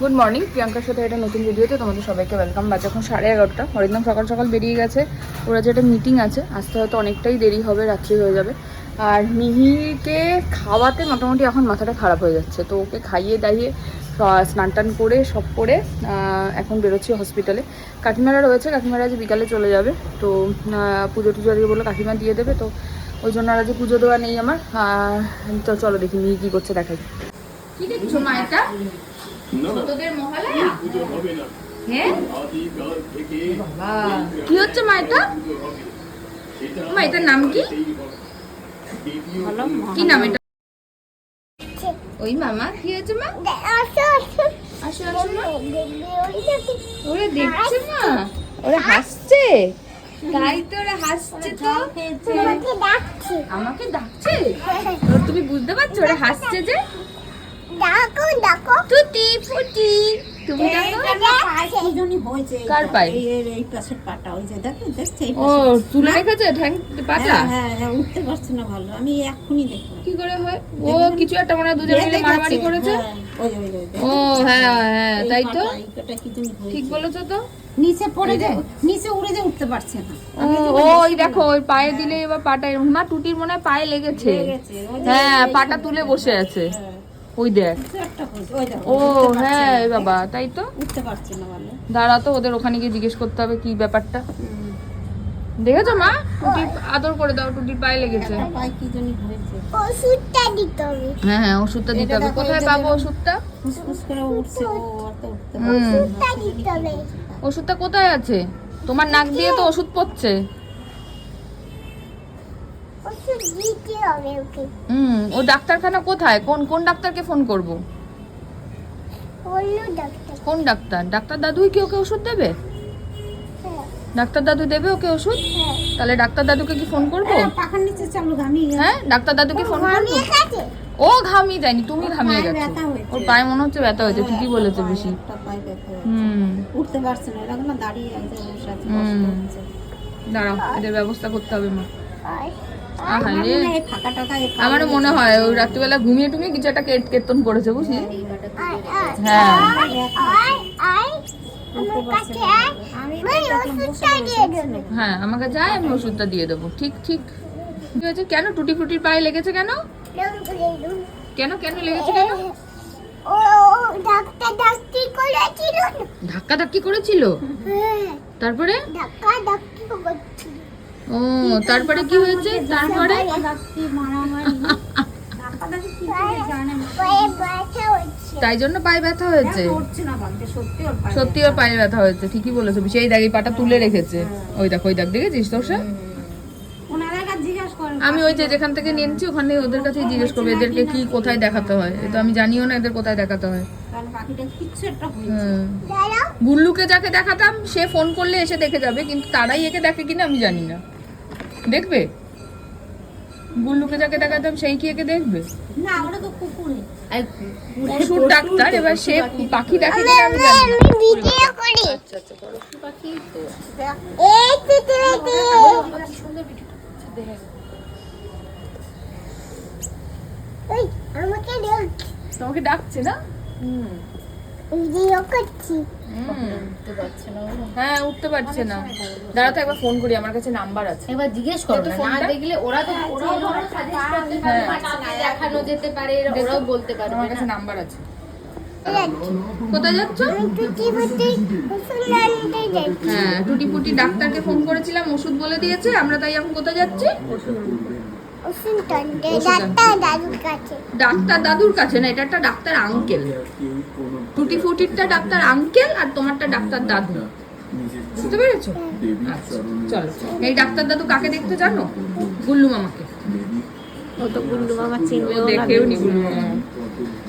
Good morning প্রিয়াঙ্কার সাথে একটা নতুন ভিডিওতে তোমাদের সবাইকে ওয়েলকাম বাজে এখন সাড়ে এগারোটা। হরিদম সকাল সকাল বেরিয়ে গেছে। ওরা যে একটা মিটিং আছে, আসতে হয়তো অনেকটাই দেরি হবে, রাত্রি হয়ে যাবে। আর মিহিকে খাওয়াতে মোটামুটি এখন মাথাটা খারাপ হয়ে যাচ্ছে। তো ওকে খাইয়ে দাইয়ে স্নান টান করে, সব করে এখন বেরোচ্ছি হসপিটালে কাকিমারা রয়েছে, কাকিমারা আজ বিকালে চলে যাবে। তো পুজো টুজো আজকে বলল কাকিমা দিয়ে দেবে। তো ওই জন্য আর আজকে পুজো দেওয়া নেই আমার। তো চলো দেখি মিহি কী করছে দেখাই। কি দেখছ ছোটদের মহালয়া? হ্যাঁ কি হচ্ছে মা এটা? মা এটার নাম কি? কি নাম এটা? ওই মামা কি হয়েছে মা? ওরে দেখছে মা? ওরা হাসছে? তাই তো ওরা হাসছে তো। আমাকে ডাকছে? তুমি বুঝতে পারছ? ওরা হাসছে যে? তুতি ফুটি। তুমি কার পায়ে? এই পাশের পাটা ওই যে দেখো দেখছে ও তুলে রেখেছে ঠ্যাং পাটা? হ্যাঁ, হ্যাঁ হ্যাঁ উঠতে পারছে না ভালো। আমি এক্ষুনি দেখলাম। কি করে হয়? ও কিছু একটা মনে দুজন মিলে মারামারি করেছে? হ্যাঁ, ওই যে, ওই যে, ওই যে। ও হ্যাঁ হ্যাঁ তাই তো? পাটা, এই পাটা কি জানি হয়েছে। ঠিক বলেছ তো? নিচে পড়ে যায় নিচে উড়ে যে উঠতে পারছে না। ও ওই দেখো ওই পায়ে দিলে এবার পাটা এরকম মা টুটির মনে হয় পায়ে লেগেছে। হ্যাঁ পাটা তুলে বসে আছে। হ্যাঁ, ওই দেখ? কিছু একটা হয়েছে, ওই দেখো, ও হ্যাঁ এ বাবা তাই তো? উঠতে পারছে না ভালো। দাঁড়া তো ওদের ওখানে গিয়ে জিজ্ঞেস করতে হবে কি ব্যাপারটা। দেখেছ মা? টুটির আদর করে দাও টুটির পায়ে লেগেছে। একটা পায়ে কি জানি হয়েছে ওষুধটা দিতে হবে। হ্যাঁ হ্যাঁ ওষুধটা দিতে হবে। কোথায় পাবো ওষুধটা? ফুসফুস করে উঠছে দিতে হবে। ওষুধটা কোথায় আছে? তোমার নাক দিয়ে তো ওষুধ পড়ছে। হুম ও ডাক্তারখানা কোথায়? কোন কোন ডাক্তারকে ফোন করব? কোন ডাক্তার? ডাক্তার দাদুই কি ওকে ওষুধ দেবে? হ্যাঁ। ডাক্তার দাদু দেবে ওকে ওষুধ? হ্যাঁ। তাহলে ডাক্তার দাদুকে কি ফোন করব? হ্যাঁ, হ্যাঁ ডাক্তার দাদুকে ফোন করব? ও ঘামিয়ে যায়নি তুমি ঘামিয়ে গেছো। ওর পায়ে মনে হচ্ছে ব্যথা হয়েছে ঠিকই বলেছে বেশি। হুম। উঠতে পারছে না এরকম দাঁড়িয়ে দাঁড়াও এদের ব্যবস্থা করতে হবে মা। মনে হয় আমারও মনে হয় ওই রাত্রিবেলা ঘুমিয়ে টুমিয়ে কিছু একটা কেট কেতন করেছে বুঝলি? হ্যাঁ। আর আর আমার কাছে আয়। আমি ওষুধটা দিয়ে হ্যাঁ আমাকে যায় আমি ওষুধটা দিয়ে দেবো। ঠিক ঠিক। ঠিক আছে কেন টুটি ফুটির পায়ে লেগেছে কেন? কেন কেন লেগেছে কেন? ধাক্কা ধাক্কি করেছিল। হ্যাঁ। তারপরে? ধাক্কা করছিল। ও তারপরে কি হয়েছে? তারপরে? ডাক্তি মারামারি ধাক্কা ধাক্কি কি করে জানে না পায়ে ব্যথা হচ্ছে তাই জন্য পায়ে ব্যথা হয়েছে? উঠছে না বাড়িতে সত্যি ওর পায়ে সত্যি ওর পায়ে ব্যথা হয়েছে ঠিকই বলেছ সেই দেখ এই পাটা তুলে রেখেছে। ওই দেখ ওই দেখ দেখেছিস তোর সে? আমি ওই যে যেখান থেকে নিয়েছি ওখানে ওদের কাছেই জিজ্ঞেস করব এদেরকে কি কোথায় দেখাতে হয়? এ তো আমি জানিও না এদের কোথায় দেখাতে হয়। গুল্লুকে যাকে দেখাতাম সে ফোন করলে এসে দেখে যাবে কিন্তু তারাই একে দেখে কিনা আমি জানি না। দেখবে? গুল্লুকে যাকে দেখাতাম সেই কি একে দেখবে? না ওটা তো কুকুরে। পশুর ডাক্তার এবার সে পাখি। দেখে আমি কিনা? আমি আমি জানি না আমি ভিডিও করি। আচ্ছা আচ্ছা করো এই চিত্রটি ওই আমাকে দেখ। তোমাকে ডাকছে না? ভিডিও করছি হ্যাঁ উঠতে পারছে না। দাঁড়া তো একবার ফোন করি আমার কাছে নাম্বার আছে। এবার জিজ্ঞেস করো না দেখলে ওরা তো পারে, কাকে দেখানো যেতে পারে ওরাও বলতে পারবে। আমার কাছে নাম্বার আছে। কোথায় যাচ্ছ? হ্যাঁ টুটি ডাক্তারকে ফোন করেছিলাম ওষুধ বলে দিয়েছে আমরা তাই এখন কোথায় যাচ্ছি? ডাক্তার দাদুর কাছে। ডাক্তার দাদুর কাছে না এটা একটা ডাক্তার আঙ্কেল। টুটি ফুটিরটা ডাক্তার আঙ্কেল আর তোমারটা ডাক্তার দাদু। বুঝতে পেরেছ? আচ্ছা, চলো। এই ডাক্তার দাদু কাকে দেখতে জানো? গুল্লু মামাকে। ও তো গুল্লু মামা চিনবেও না দেখেও গুল্লু মামা।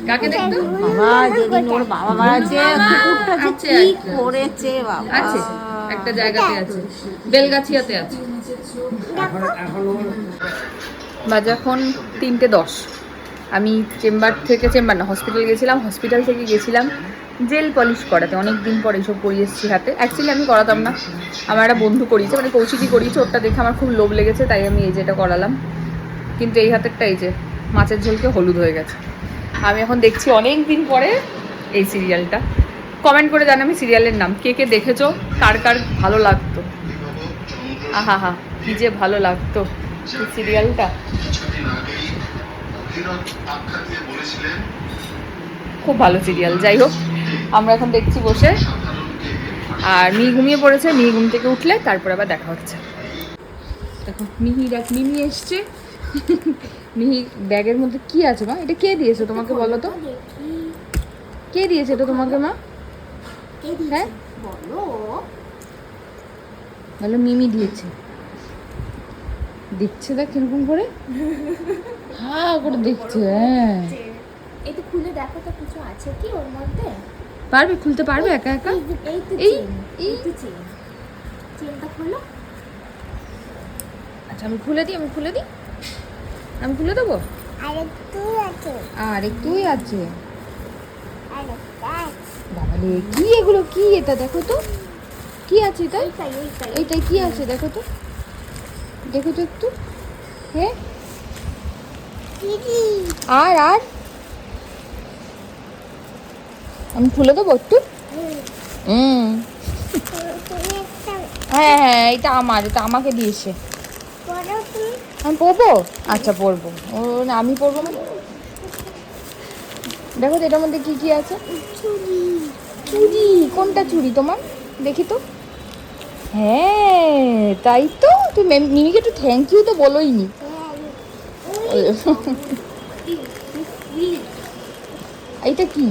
কাকে দেখতো? বাবা যেদিন ওর বাবা মারা যে কুকুরটা যে কি একটা। করেছে বাবা। আছে একটা জায়গাতে আছে। বেলগাছিয়াতে আছে। বাজে এখন তিনটে দশ, আমি চেম্বার থেকে চেম্বার না হসপিটাল গেছিলাম হসপিটাল থেকে গেছিলাম জেল পলিশ করাতে। অনেক দিন পরে এইসব করিয়ে এসেছি হাতে। অ্যাকচুয়ালি আমি করাতাম না। আমার একটা বন্ধু করিয়েছে মানে কৌশিকি করিয়েছে ওটা দেখে আমার খুব লোভ লেগেছে, তাই আমি এই যেটা করালাম। কিন্তু এই হাতেরটা এই যে, মাছের ঝোলকে হলুদ হয়ে গেছে। আমি এখন দেখছি অনেক দিন পরে এই সিরিয়ালটা কমেন্ট করে জানাবি সিরিয়ালের নাম। কে কে দেখেছ? কার কার ভালো লাগতো? আহা হা, কী যে ভালো লাগতো। এই সিরিয়ালটা? খুব ভালো সিরিয়াল যাই হোক। আমরা এখন দেখছি বসে। আর মিহি ঘুমিয়ে পড়েছে মিহি ঘুম থেকে উঠলে তারপর আবার দেখা হচ্ছে। দেখো মিহির এক মিমি এসছে। মিহি ব্যাগের মধ্যে কি আছে মা? এটা কে দিয়েছে তোমাকে বলো তো? কে দিয়েছে এটা তোমাকে মা? হ্যাঁ? বলো। বলো মিমি দিয়েছে। দেখছে দেখ কীরকম করে? হ্যাঁ করে দেখছে হ্যাঁ। একটু খুলে দেখো তো কিছু আছে কি ওর মধ্যে? পারবে? খুলতে পারবে একা একা? এই তো এই, এই। তো চেন চেনটা খোলো। আচ্ছা আমি খুলে দিই আমি খুলে দিই। আমি খুলে দেবো? আরেকটু আছে। আর একটুই আছে। বাবালে কি এগুলো? কি এটা? দেখো তো। কি আছে এটা? এইটাই কি আছে? দেখো তো। দেখো তো একটু। হ্যাঁ আর আর? আমি খুলে দেবো একটু? হুম। হ্যাঁ হ্যাঁ এটা আমার এটা আমাকে দিয়েছে। আমি পরবো আচ্ছা পরবো ও না আমি পরবো মানে দেখো তো এটার মধ্যে কি কি আছে? চুড়ি। কোনটা চুড়ি তোমার? দেখি তো। হ্যাঁ তাই তো? তুই মেম- মিমিকে একটু থ্যাংক ইউ তো বলোই নি এইটা কি?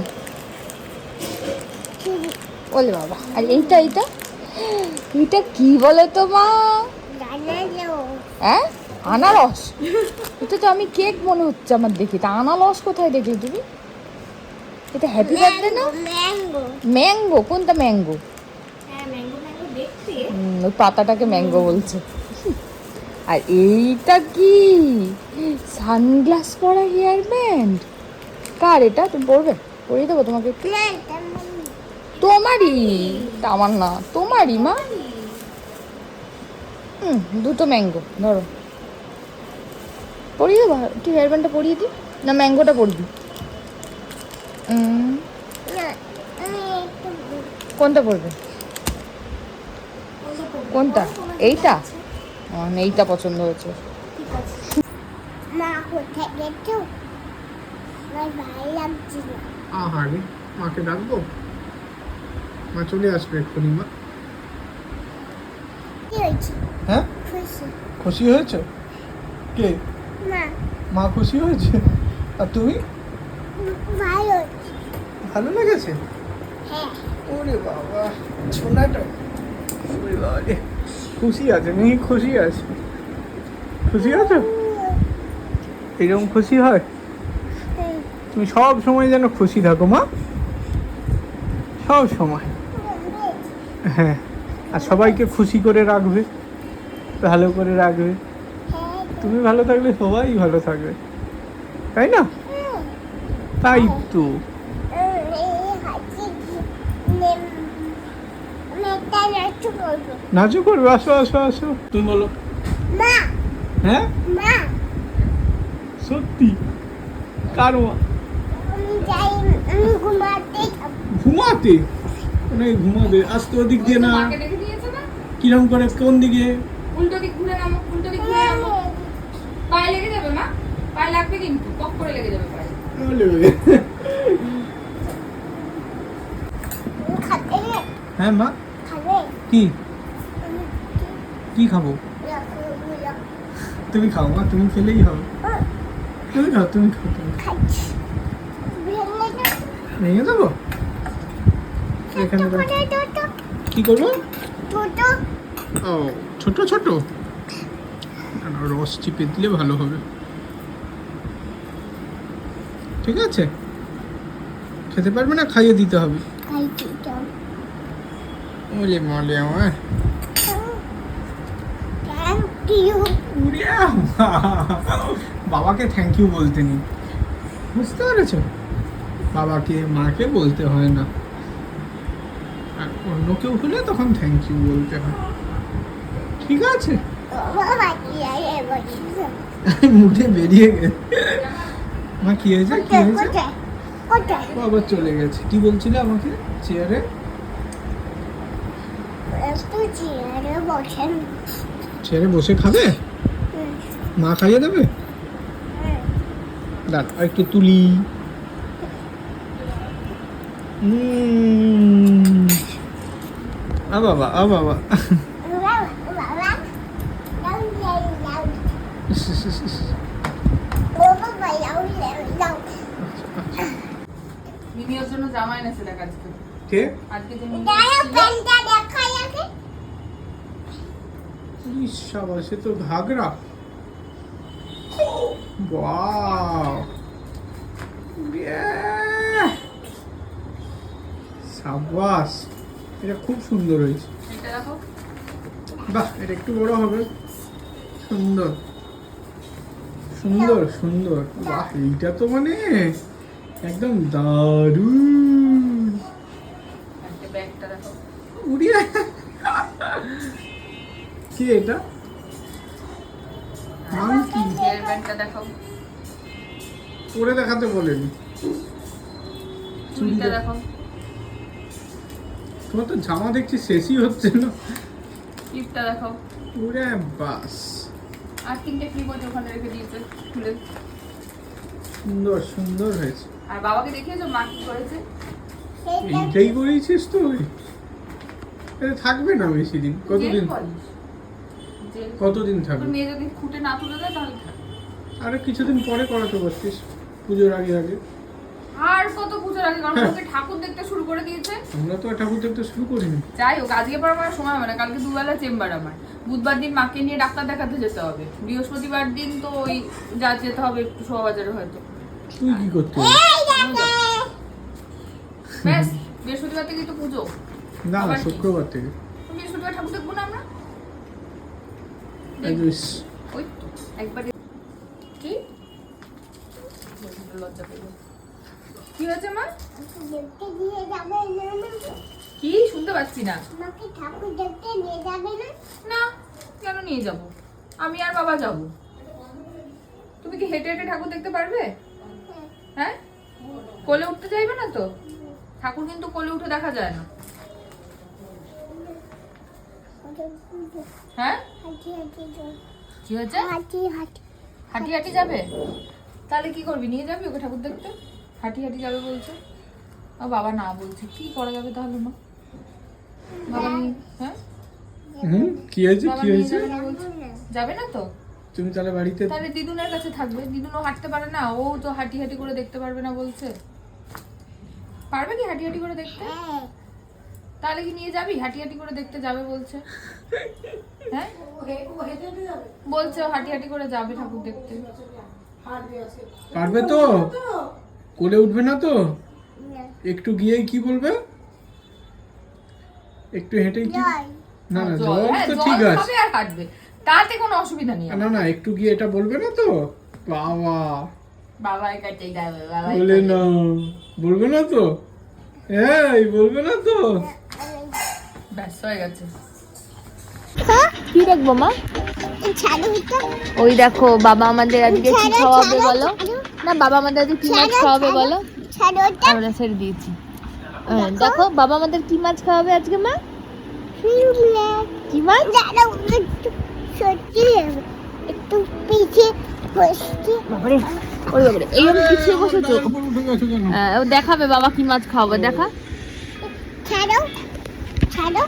বলে বাবা আর এইটা এইটা? এইটা কি বলে তো মা? হ্যাঁ? আনারস? এটা তো আমি কেক মনে হচ্ছে আমার দেখি। তা আনারস কোথায় দেখলে তুমি? এটা হ্যাপি বার্থডে না? ম্যাঙ্গো ম্যাঙ্গো কোনটা ম্যাঙ্গো হ্যাঁ ম্যাঙ্গো ম্যাঙ্গো দেখতে ওই পাতাটাকে ম্যাঙ্গো বলছে। আর এইটা কি? সানগ্লাস পরা হেয়ার ব্যান্ড? কার এটা? তুমি পরবে? পরিয়ে দেবো তোমাকে? তোমারই? আমার না। তোমারই মা? হুম, দুটো ম্যাঙ্গো, ধরো। পরিয়ে দেবো? তুই হেয়ার ব্যান্ডটা পরিয়ে দিই? না, ম্যাঙ্গোটা পরবি। কোনটা পরবে? কোনটা? এইটা? এইটা পছন্দ হয়েছে। মা কোথায় গেছো ভালো আহারে মাকে ডাকবো? মা চলে আসবে এক্ষুনি মা। হ্যাঁ? খুশি খুশি হয়েছে? কে? মা মা খুশি হয়েছে? আর তুমি? ভালো ভালো লেগেছে? হ্যাঁ। ওরে বাবা ছোনাটা খুশি আছে মেয়ে খুশি আছে। খুশি আছো? এরকম খুশি হয়? তুমি সব সময় যেন খুশি থাকো মা। সব সময়। হ্যাঁ। আর সবাইকে খুশি করে রাখবে ভালো করে রাখবে। হ্যাঁ তুমি ভালো থাকলে সবাই ভালো থাকবে। তাই না? তাই তো। নাচও করবে আসো আসো আসো। তুমি বলো। হ্যাঁ? সত্যি? কার মা? ঘুমাতে মানে ঘুমাবে। আসতে ওদিক দিয়ে না। কিরম করে? কোন দিকে? উল্টো দিক ঘুরে নামো উল্টো দিক ঘুরে নামো। পায়ে লেগে যাবে মা? পায়ে লাগবে কিন্তু পক করে লেগে যাবে পায়ে। হ্যাঁ মা? কি? কি খাব? তুমি খাও, মা, তুমি খেলেই হবে। তুমি খাও তুমি খাও, তুমি ভেঙে দেবো? এখানে। কি করব? ও, ছোট ছোট? রস চিপে দিলে ভালো হবে। ঠিক আছে? খেতে পারবে না? খাইয়ে দিতে হবে। Thank you. উড়িয়া। বাবাকে থ্যাংক ইউ বলতে নি বুঝতে পেরেছ? বাবাকে মাকে বলতে হয় না। আর অন্য কেউ হলে তখন থ্যাংক ইউ বলতে হয়। ঠিক আছে? মুখে বেরিয়ে গেছে মা কি হয়েছে? কি হয়েছে? বাবা চলে গেছে। কি বলছিলে আমাকে? চেয়ারে? চেয়ারে বসে। খাবে? মা খাইয়ে দেবে? দাঁড় আর একটু তুলি। আ বাবা বাবা। জন্য জামা এনেছে দেখ আজকে। কে? আজকে যে মিমি দাঁড়া এসেছিল, প্যান্টটা দেখাই আগে ইস, সাবাস সে তো ঘাগরা! সাবাস এটা খুব সুন্দর হয়েছে। বাহ এটা একটু বড় হবে। সুন্দর। সুন্দর সুন্দর। বাহ এইটা তো মানে একদম দারুণ। কি এটা? নাম কি? হেয়ার ব্যান্ডটা দেখো পরে দেখাতে বলেনি। দেখো। তোমার তো জামা দেখছি শেষই হচ্ছে না। ক্লিপটা বাস। আর তিনটে ক্লিপ আছে ওখানে রেখে দিয়েছে খুলে। সুন্দর সুন্দর হয়েছে। আর বাবাকে দেখিয়েছো? মা কি করেছে? এইটাই করেছিস তো এটা থাকবে না বেশি দিন। কতদিন? কতদিন থাকবে? মেয়ে যদি খুঁটে না তুলে দেয় তাহলে থাক। আরে কিছুদিন পরে করাতে পারতিস পুজোর আগে আগে। আর কত পুজোর আগে? কারণ ওকে ঠাকুর দেখতে শুরু করে দিয়েছে। আমরা তো ঠাকুর দেখতে শুরু করিনি। যাই হোক আজকে পর আমার সময় হবে না কালকে দুবেলা চেম্বার আমার। বুধবার দিন মাকে নিয়ে ডাক্তার দেখাতে যেতে হবে। বৃহস্পতিবার দিন তো ওই যা যেতে হবে একটু শোভাবাজারে হয়তো। তুই কি করতে ব্যাস বৃহস্পতিবার থেকেই তো পুজো। না? শুক্রবার থেকে। বৃহস্পতিবার ঠাকুর দেখব না আমরা? ওই একবারে কি লজ্জা পেল কি হয়েছে মা দেখতে দিয়ে যাবে না কি শুনতে পাচ্ছি না ঠাকুর দেখতে নিয়ে যাবে না না কেন নিয়ে যাব আমি আর বাবা যাব তুমি কি হেঁটে হেঁটে ঠাকুর দেখতে পারবে? হ্যাঁ কোলে উঠতে চাইবে না তো? ঠাকুর কিন্তু কোলে উঠে দেখা যায় না। হ্যাঁ? হাঁটি হাঁটি কি হয়েছে? হাঁটি হাঁটি। হাঁটি হাঁটি যাবে? তাহলে কি করবি? নিয়ে যাবি ওকে ঠাকুর দেখতে? হাঁটি হাঁটি যাবে বলছে। ও বাবা না বলছে। কি করা যাবে তাহলে মা? বাবা হ্যাঁ? হুম? কি হয়েছে? কি হয়েছে? যাবে না বলছে? যাবে না তো? তুমি তাহলে বাড়িতে তাহলে দিদুনের কাছে থাকবে। দিদুনও হাঁটতে পারে না। ও তো হাঁটি হাঁটি করে দেখতে পারবে না বলছে। পারবে কি হাঁটি হাঁটি করে দেখতে? হ্যাঁ। তাহলে কি নিয়ে যাবি? হাঁটি হাঁটি করে দেখতে যাবে বলছে। হ্যাঁ? বলছে হাঁটি হাঁটি করে যাবে ঠাকুর দেখতে। পারবে তো? কোলে উঠবে না তো? একটু গিয়েই কি বলবে? একটু হেঁটেই কি? না না জল, জল হ্যাঁ, তো ঠিক আছে। আর হাঁটবে তাতে কোনো অসুবিধা নেই। না না একটু গিয়ে এটা বলবে না তো? বাবা। বাবার কাছে যাবে বাবার বলে। না। বলবে না তো? এই বলবে না তো। ব্যাস হয়ে গেছে। কি দেখব মা? ওই দেখো বাবা আমাদের আজকে কি খাওয়াবে বলো? না বাবা আমাদের আজকে কি মাছ খাওয়াবে বলো? আমরা ছেড়ে দিয়েছি। হ্যাঁ, দেখো বাবা আমাদের কি মাছ খাওয়াবে আজকে মা? কি মাছ। একটু পিছিয়ে বসতে বাবারে ওই এই আমি পিছিয়ে বসেছো হ্যাঁ, ও দেখাবে বাবা কি মাছ খাওয়াবে দেখা। ছাড়ো ছাড়ো।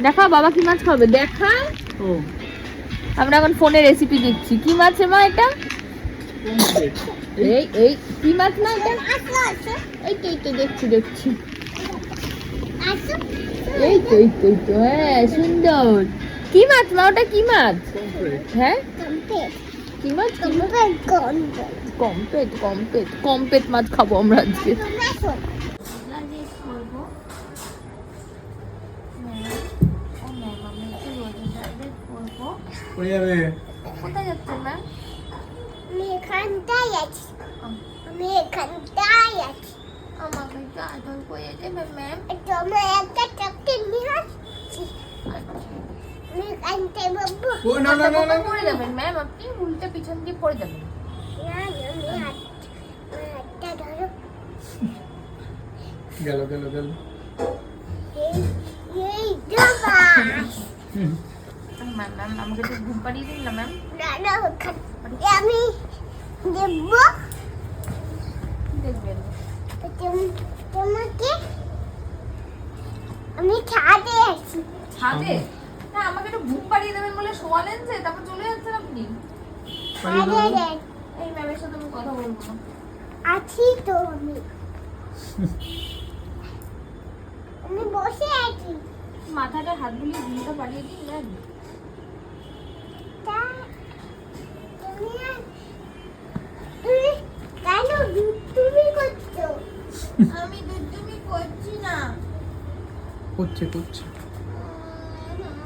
দেখা বাবা কি মাছ খাওয়াবে দেখা। ও। আমরা এখন ফোনে রেসিপি দিচ্ছি। কি মাছ মা এটা? এই এই কি মাছ না এটা? এই তো এই তো দেখছি দেখছি। এই তো এই তো এই তো হ্যাঁ সুন্দর। কি মাছ মা ওটা? কি মাছ? হ্যাঁ? কি মাছ কম্পেট কম্পেট কম্পেট মাছ খাব আমরা আজকে। হয়ে যাবে? কোথায় যাচ্ছে ম্যাম? আমি এখানটাই আছি। আমি। এখানটাই আছি। আমাকে একটু আদর করে দেবে ম্যাম? তোমরা একটা চাকরি নিয়ে আসছি। ও না না না না পড়ে যাবেন ম্যাম আপনি উল্টে পিছন দিয়ে পড়ে যাবেন গেল ম্যাম আমাকে একটু ঘুম পাড়িয়ে দিন না ম্যাম আমি দেব দেখবেন তোম- তোমাকে আমি ছাদে আছি ছাদে না আমাকে একটু ঘুম পাড়িয়ে দেবেন বলে শোয়ালেন যে তারপর চলে যাচ্ছেন আপনি। এই ম্যামের সাথে আমি কথা বলব আছি তো আমি। আমি বসে আছি। মাথাটা হাত বুলিয়ে ঘুমটা পাড়িয়ে দিন ম্যাম তা তুমি আর- তুমি কেন করছ? আমি দুষ্টুমি করছি না। করছে করছে।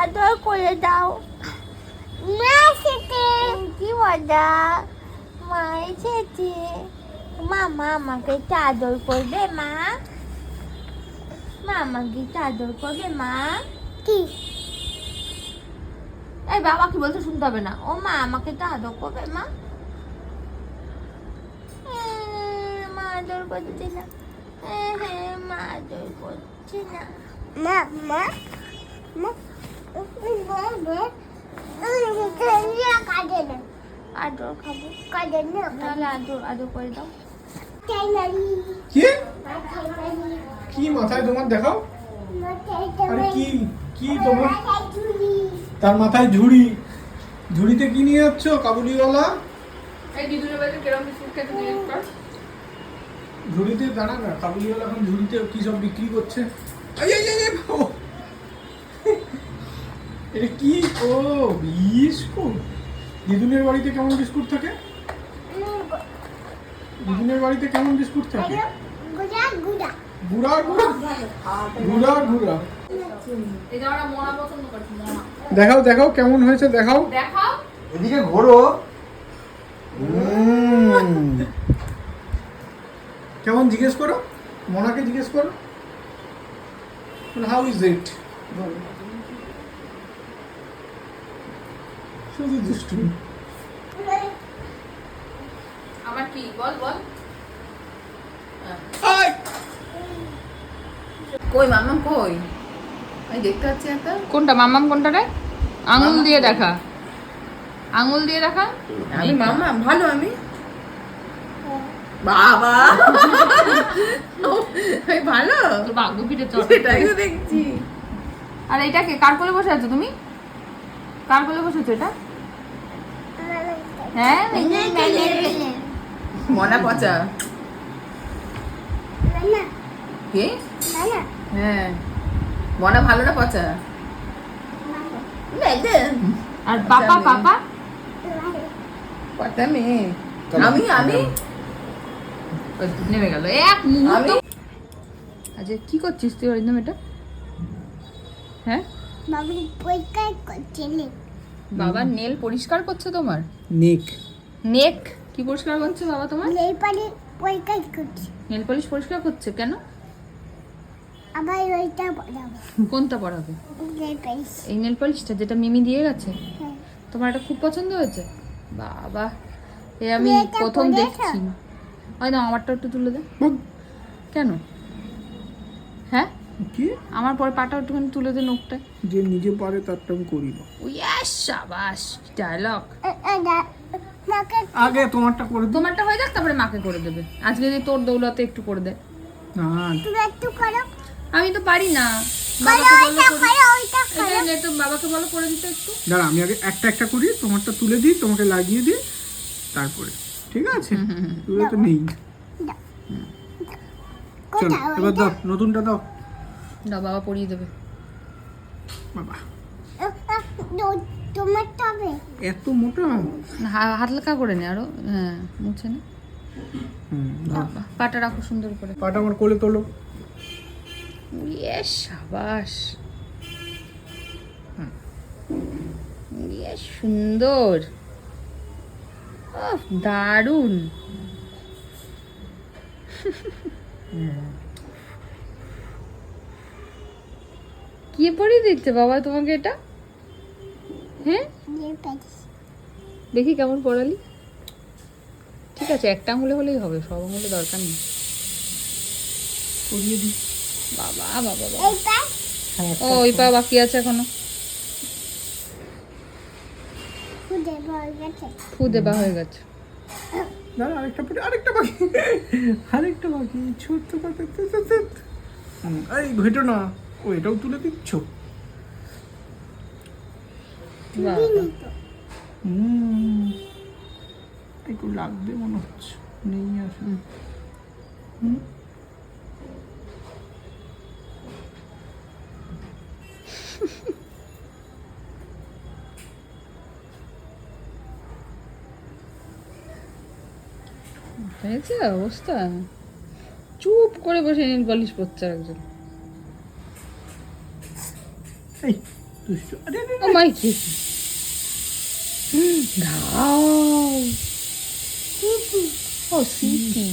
আদর করে দাও মা এসেছে কি? মজা মা এসেছে মামা আমাকে একটু আদর করবে মা মা আমাকে একটু আদর করবে মা কি এই বাবা কি বলতে শুনতে হবে না। ও মা আমাকে একটু আদর করবে মা? উম, মা আদর করছে না হ্যাঁ হ্যাঁ। মা আদর করছে না। মা মা না। আদর খাব। কাজে না। তাহলে আদর আদর করে দাও। কি? মাথায় কি মাথায় তোমার দেখাও? আরে কি কি তোমার? তার মাথায় ঝুড়ি। ঝুড়িতে কি নিয়ে যাচ্ছ কাবুলিওয়ালা? এই দিদুনের বাড়িতে কেরম বিস্কুট খেতে ঝুড়িতে দাঁড়া না কাবুলিওয়ালা এখন ঝুড়িতে কি সব বিক্রি করছে? এই, এই, এই, এই, এটা কি? ও বিস্কুট। দিদুনের বাড়িতে কেমন বিস্কুট থাকে? দিদুনের বাড়িতে কেমন বিস্কুট থাকে? গুড়া গুড়া। গুড়া গুড়া। মোনা মোনা দেখাও দেখাও কেমন হয়েছে দেখাও। দেখাও। এদিকে ঘোরো। উম। কেমন জিজ্ঞেস করো? মোনাকে জিজ্ঞেস করো। হাউ ইজ ইট শুধু দুষ্টু। আমার কি? বল বল। কই মামা কই? আমি দেখতে পাচ্ছি একটা। কোনটা? মামাম কোনটা রে? আঙুল দিয়ে দেখা। আঙুল দিয়ে দেখা? আমি মামা ভালো আমি। বাবা। আমি ভালো? তোর বাবু পিঠে চল। সেটাই তো দেখছি। আর এটা কে? কার কোলে বসে আছো তুমি? কার কোলে বসেছো এটা? হ্যাঁ মনা পচা। কে? হ্যাঁ। মনা ভালো না পচা? আর পাপা পাপা? পচা মেয়ে। আমি আমি? নেমে গেল। এক মুহূর্ত আচ্ছা কি করছিস তুই অরিন্দম এটা? হ্যাঁ? বাবু নেল পরিষ্কার করছে তোমার? নেক। নেক? কি পরিষ্কার করছে বাবা তোমার? নেই পানি পরিষ্কার করছি। নেল পলিশ পরিষ্কার করছে কেন? আবার ওইটা বানাবো কোনটা পড়াবে পালিশ। এই নেল পলিশটা যেটা মিমি দিয়ে গেছে? হ্যাঁ। তোমার এটা খুব পছন্দ হয়েছে? বাবা এ আমি প্রথম? দেখছি। হয় না আমারটা একটু তুলে দে। কেন? হ্যাঁ? কি? আমার পরে পাটা একটুখানি তুলে দে নোকটা যে নিজে পারে তারটা আমি করি না। ইয়েস শাবাশ ডায়লগ আগে তোমারটা করে তোমারটা হয়ে যাক তারপরে মাকে করে দেবে। আজকে যদি তোর দৌলতে একটু করে দে। না। একটু করো আমি তো পারি না। বাবাকে বলো করে দিতে একটু। দাঁড়া আমি আগে একটা একটা করি তোমারটা তুলে দিই তোমাকে লাগিয়ে দিই তারপরে। ঠিক আছে? তুলে তো নেই। চলো এবার দাও নতুনটা দাও। দাও বাবা পরিয়ে দেবে। বাবা। তোমার তবে এত মোটা? হা- হালকা করে নে আরও হ্যাঁ মুছে নে। হুম ধর। বাবা, পাটা রাখো সুন্দর করে। পাটা আমার কোলে তোলো। ইয়ে সাবাস। সুন্দর। দারুণ। কি পরিয়ে দিচ্ছে বাবা তোমাকে এটা? হ্যাঁ? দেখি কেমন পড়ালি। ঠিক আছে একটা আঙুলে হলেই হবে সব আঙুলে দরকার নেই। পরিয়ে দিই। বাবা বাবা বাবা। হ্যাঁ ও ওই পা বাকি আছে এখনও খুদে বল গেছে ফু দেবা হয়ে গেছে। দাঁড়া আরেকটা পরে আরেকটা বাকি। আরেকটা বাকি ছোট্ট কথা এই ঘেটো না ও এটাও তুলে দিচ্ছ? একটু লাগবে মনে হচ্ছে নেই আর। হুম হয়েছে অবস্থা। চুপ করে বসে নীল পলিশ করছে একজন। সিটি।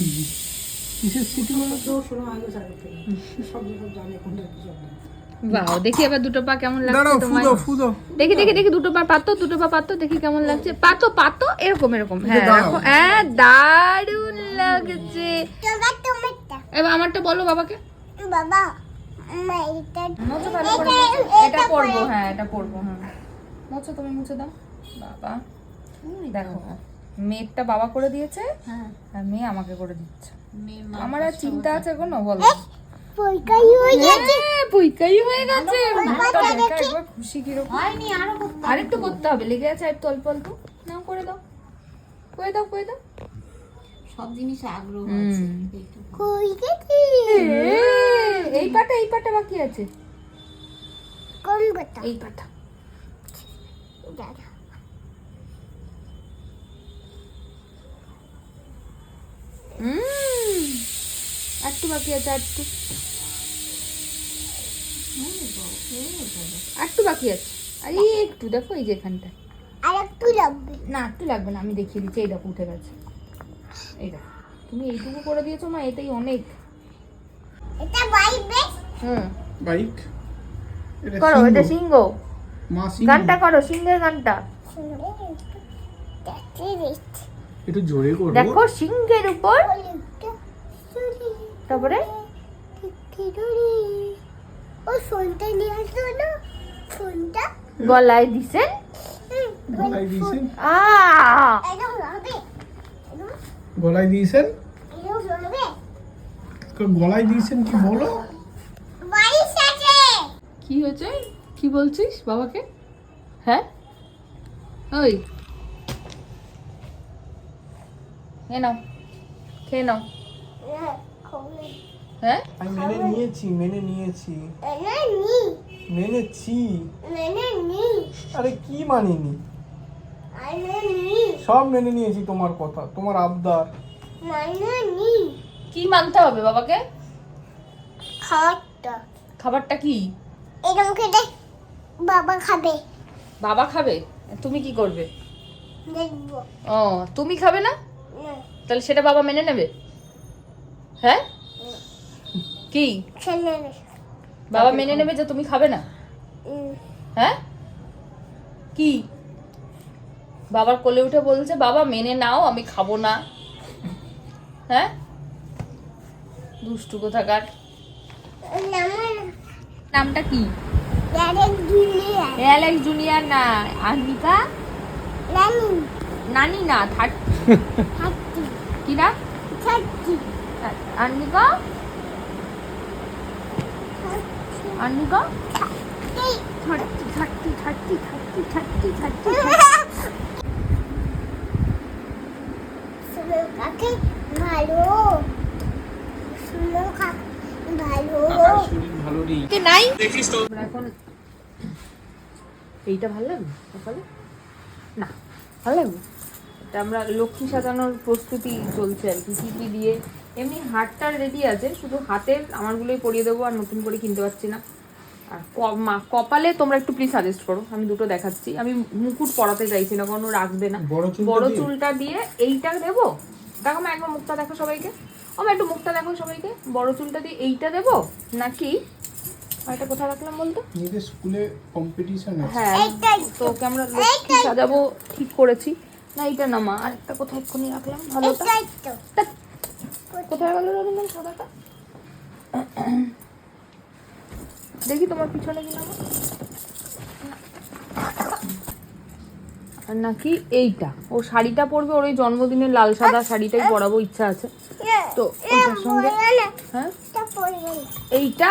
বাও দেখি এবার দুটো পা কেমন লাগছে দাঁড়াও তোমার। ফুদো ফুদো। দেখি দেখি দেখি দুটো পা পাতো দুটো পা পাতো দেখি কেমন লাগছে। পাতো পাতো এরকম এরকম। হ্যাঁ। রাখো হ্যাঁ দারুণ লাগছে। এবার আমারটা বলো বাবাকে। বাবা এটা মোছো ভালো করে এটা- মোছো। এটা এটা পড়ব পরে। হ্যাঁ এটা পড়ব হ্যাঁ। মোছো তুমি মুছে দাও। বাবা। দেখো মেয়েরটা বাবা করে দিয়েছে আর মেয়ে আমাকে করে দিচ্ছে। আমার আর চিন্তা আছে কোনো বলো। হয়ে গেছে। হ্যাঁ, পুইকাই হয়ে গেছে। মুখটা বাবা, দেখা দেখি। একবার খুশি কীরকম? হয়নি আরও করতে আরেকটু করতে হবে লেগে আছে আর অল্প অল্প। নাও করে দাও। করে দাও করে দাও। সব জিনিসে আগ্রহ আছে। কই গেছি? এই পাটা এই পাটা বাকি আছে। কোন এই পাটা। হুম। একটু বাকি আছে একটু একটু বাকি আছে। আর একটু দেখো এই যে এখানটায় আর একটু লাগবে। না একটু লাগবে না আমি দেখিয়ে দিচ্ছি এই দেখো উঠে গেছে। এই দেখো তুমি এইটুকু করে দিয়েছ মা এটাই অনেক। এটা বাইবে হুম। বাইক করো এটা সিংহ। মা সিংহ। গানটা করো সিংহের গানটা। একটু জোরে করো। দেখো সিংহের উপর তারপরে? ও ফোনটা নিয়ে আসো না? ফোনটা গলায় দিছেন? গলায় আ! গলায় দিয়েছেন? গলায় দিয়েছেন কি বলো? কি হয়েছে? কি বলছিস বাবাকে? হ্যাঁ? ওই। এ নাও। খেয়ে নাও। হ্যাঁ, হ্যাঁ? আমি মেনে নিয়েছি মেনে নিয়েছি। মেনেছি। আরে কি মানিনি? সব মেনে নিয়েছি তোমার কথা তোমার আবদার। মানে কি মানতে হবে বাবাকে? খাওয়াটা খাবারটা কি? এরকম খেতে বাবা খাবে। বাবা খাবে? তুমি কি করবে? দেখব। ও তুমি খাবে না? না। তাহলে সেটা বাবা মেনে নেবে? হ্যাঁ? কি? বাবা মেনে নেবে যে তুমি খাবে না? হ্যাঁ? কি? বাবার কোলে উঠে বলছে বাবা মেনে নাও আমি খাব না। হ্যাঁ? দুষ্টু কোথাকার? নামটা কি? অ্যালেক্স জুনিয়র না আহমিকা রানী নানি না হাতি কি না ছাতি কাকে ভালো। সুন্দর কাকে ভালো শরীর ভালো নেই। নাই? এখন এইটা ভালো লাগবে? সকালে? না ভালো লাগবে? এটা আমরা লক্ষ্মী সাজানোর প্রস্তুতি চলছে আর কি কী কী দিয়ে এমনি হাতটা রেডি আছে শুধু হাতের আমারগুলোই পরিয়ে দেবো আর নতুন করে কিনতে পারছি না। আর ক- মা- কপালে তোমরা একটু প্লিজ সাজেস্ট করো আমি দুটো দেখাচ্ছি। আমি মুকুট পরাতে চাইছি না কোনো রাখবে না। বড় চুলটা দিয়ে? এইটা দেবো? দেখো মা একবার মুখটা দেখো সবাইকে। ও মা একটু মুখটা দেখো সবাইকে। বড় চুলটা দিয়ে এইটা দেবো? নাকি? আর এটা কোথায় রাখলাম বলতো? নিজের স্কুলে কম্পিটিশন আছে। হ্যাঁ তো ওকে আমরা লক্ষ্মী সাজাবো ঠিক করেছি। না এইটা না মা আরেকটা কোথায় এক্ষুনি রাখলাম? ভালোটা কোথায় গেল সাদাটা দেখি তোমার পিছনে কি নাম? আর নাকি এইটা। ও শাড়িটা পরবে ওর ওই জন্মদিনের লাল সাদা শাড়িটাই পরাবো ইচ্ছা আছে। তো ওইটার সঙ্গে হ্যাঁ? এইটা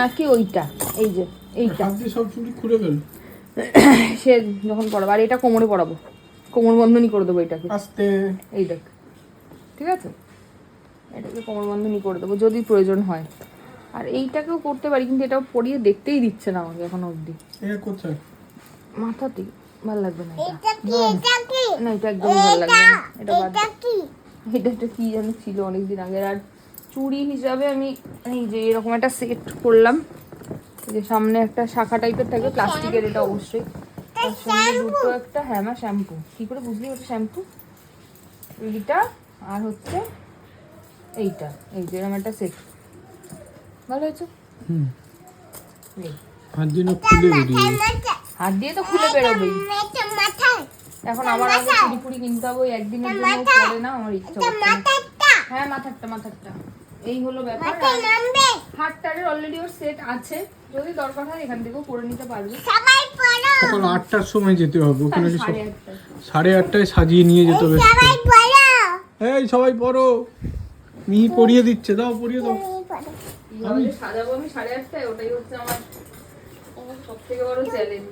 নাকি ওইটা? এই যে এইটা। সব চুড়ি খুলে গেল সে যখন পড়াবো আর এটা কোমরে পড়াবো কোমর বন্ধনী করে দেবো এটাকে। আস্তে। এই দেখ। ঠিক আছে? এটাকে কোমর বন্ধনী করে দেবো যদি প্রয়োজন হয়। আর এইটাকেও করতে পারি কিন্তু এটাও পরিয়ে দেখতেই দিচ্ছে না আমাকে এখন অবধি। মাথাতেই ভালো লাগবে না এটা। এটা কি? এটা কি? না এটা একদমই ভালো লাগবে না। এটা বাদ এটা কি? একটা কী যেন ছিল অনেকদিন আগে আর চুড়ি হিসাবে আমি এই যে এরকম একটা সেট করলাম যে সামনে একটা শাখা টাইপের থাকে প্লাস্টিকের এটা অবশ্যই। তার সঙ্গে দুটো একটা হ্যামা শ্যাম্পু কি করে বুঝলি ওটা শ্যাম্পু এইটা আর হচ্ছে এইটা এই যে এরকম একটা সেট ভালো হয়েছে? হুম। হাত দিয়ে না খুলে বেরিয়ে হাত দিয়ে তো খুলে বেরোবেই। এখন আমার আগে ফুড়ি কিনতে হবে ওই একদিনের জন্য পরে না আমার ইচ্ছা হ্যাঁ মাথারটা মাথারটা। এই হলো ব্যাপার। হাটটারের অলরেডি ওর সেট আছে। যদি দরকার হয় এখান থেকেও করে নিতে পারবে। সবাই পড়ো সকাল আটটার সময় যেতে হবে ওখানে সাড়ে আটটায়। সাজিয়ে নিয়ে যেতে হবে। সবাই এই সবাই পড়ো। মিহি পড়িয়ে দিচ্ছে, দাও পড়িয়ে দাও। আমি সাজাবো, আমি সাড়ে আটটায়, ওটাই হচ্ছে আমার সব থেকে বড় চ্যালেঞ্জ